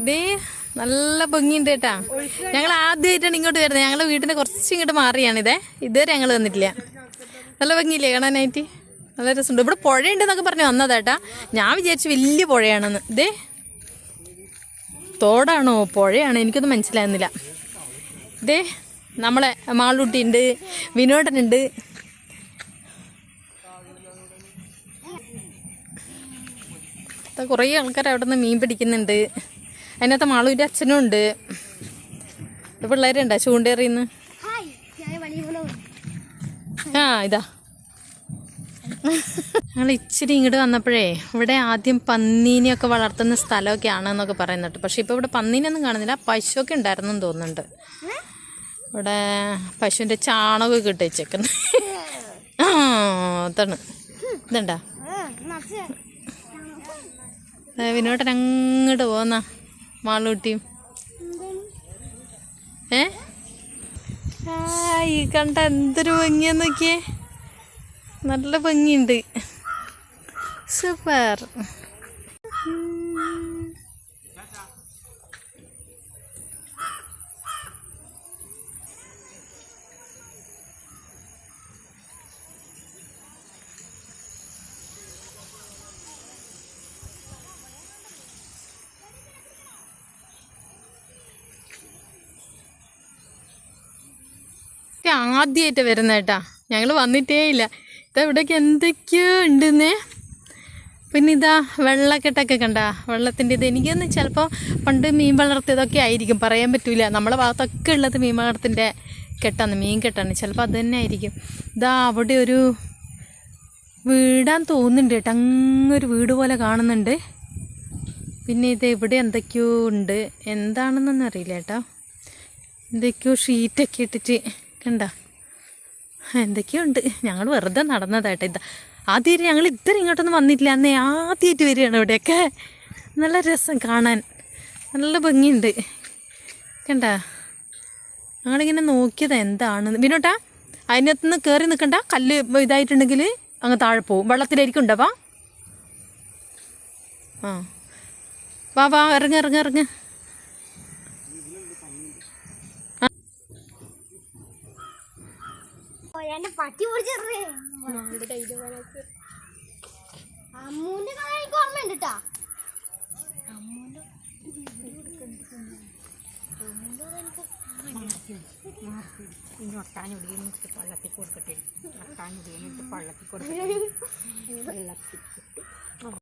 ഇതേ നല്ല ഭംഗിയുണ്ട് കേട്ടാ. ഞങ്ങൾ ആദ്യമായിട്ടാണ് ഇങ്ങോട്ട് വരുന്നത്. ഞങ്ങളുടെ വീട്ടിന് കുറച്ച് ഇങ്ങോട്ട് മാറിയാണിതേ. ഇതുവരെ ഞങ്ങൾ വന്നിട്ടില്ല. നല്ല ഭംഗിയില്ലേ കാണാനായിട്ട്? നല്ല രസമുണ്ട്. ഇവിടെ പുഴയുണ്ടെന്നൊക്കെ പറഞ്ഞ് വന്നതാട്ടാ ഞാൻ വിചാരിച്ചു വലിയ പുഴയാണെന്ന്. ഇതേ തോടാണോ? പുഴയാണോ. എനിക്കൊന്നും മനസ്സിലാകുന്നില്ല ഇതേ നമ്മളെ മാളൂട്ടിയുണ്ട് വിനോദനുണ്ട്. കുറേ ആൾക്കാർ അവിടെ നിന്ന് മീൻ പിടിക്കുന്നുണ്ട്. അതിനകത്ത് മാളൂന്റെ അച്ഛനും ഉണ്ട്. പിള്ളേരുണ്ടോ? ചൂണ്ടേറിയുന്നു ആ ഇതാ. ഞങ്ങൾ ഇച്ചിരി ഇങ്ങോട്ട് വന്നപ്പോഴേ ഇവിടെ ആദ്യം പന്നീനെയൊക്കെ വളർത്തുന്ന സ്ഥലമൊക്കെ ആണെന്നൊക്കെ പറയുന്നുണ്ട്. പക്ഷെ ഇപ്പോൾ ഇവിടെ പന്നീനൊന്നും കാണുന്നില്ല. പശുവൊക്കെ ഉണ്ടായിരുന്നു എന്ന് തോന്നുന്നുണ്ട് ഇവിടെ പശുവിന്റെ ചാണകമൊക്കെ ഇട്ട് വെച്ചേക്കുന്നു. ആ അതാണ്. ഇതുണ്ടാ? വിനോട്ടൻ അങ്ങോട്ട് പോന്ന മാളൂട്ടിയും. ഏ? ഈ കണ്ട എന്തൊരു ഭംഗിയാന്ന് നോക്കിയേ. നല്ല ഭംഗിയുണ്ട്. സൂപ്പർ. ആദ്യമായിട്ട് വരുന്ന കേട്ടാ. ഞങ്ങൾ വന്നിട്ടേ ഇല്ല. ഇതാ ഇവിടേക്ക് എന്തൊക്കെയോ ഉണ്ടെന്നേ. പിന്നെ ഇതാ വെള്ളക്കെട്ടൊക്കെ കണ്ട. വെള്ളത്തിന്റെ ഇത് എനിക്കൊന്ന് ചിലപ്പോൾ പണ്ട് മീൻ വളർത്തിയതൊക്കെ ആയിരിക്കും. പറയാൻ പറ്റില്ല നമ്മളെ ഭാഗത്തൊക്കെ ഉള്ളത് മീൻ വളർത്തിന്റെ കെട്ടാണ് മീൻ കെട്ടാണ്. ചിലപ്പോൾ അത് തന്നെ ആയിരിക്കും. ഇതാ അവിടെ ഒരു വീടാൻ തോന്നുന്നുണ്ട് കേട്ടോ. അങ്ങൊരു വീട് പോലെ കാണുന്നുണ്ട്. പിന്നെ ഇത് ഇവിടെ എന്തൊക്കെയോ ഉണ്ട്. എന്താണെന്നൊന്നും അറിയില്ല കേട്ടോ. എന്തൊക്കെയോ ഷീറ്റൊക്കെ ഇട്ടിട്ട് കണ്ട? എന്തൊക്കെയുണ്ട്? ഞങ്ങൾ വെറുതെ നടന്നതായിട്ട് ഇതാ. ആദ്യമായിട്ട് ഞങ്ങൾ ഇത്ര ഇങ്ങോട്ടൊന്നും വന്നിട്ടില്ല. അന്നേ ആദ്യമായിട്ട് വരികയാണ് ഇവിടെയൊക്കെ. നല്ല രസം കാണാൻ. നല്ല ഭംഗിയുണ്ട്. കണ്ട? ഞങ്ങളിങ്ങനെ നോക്കിയത് എന്താണ് വിനോട്ടാ അതിനകത്തുനിന്ന് കയറി നിൽക്കണ്ട. കല്ല് ഇതായിട്ടുണ്ടെങ്കിൽ അങ്ങ് താഴെ പോവും. വെള്ളത്തിലായിരിക്കും ഉണ്ടാവാ ആ വാ വാ ഇറങ്ങ് ഇറങ്ങ് ഇറങ്ങ്. പട്ടി പിടിച്ചേ അമ്മൂന്റെ കഥ എനിക്ക് ഓർമ്മയുണ്ട് കേട്ടാ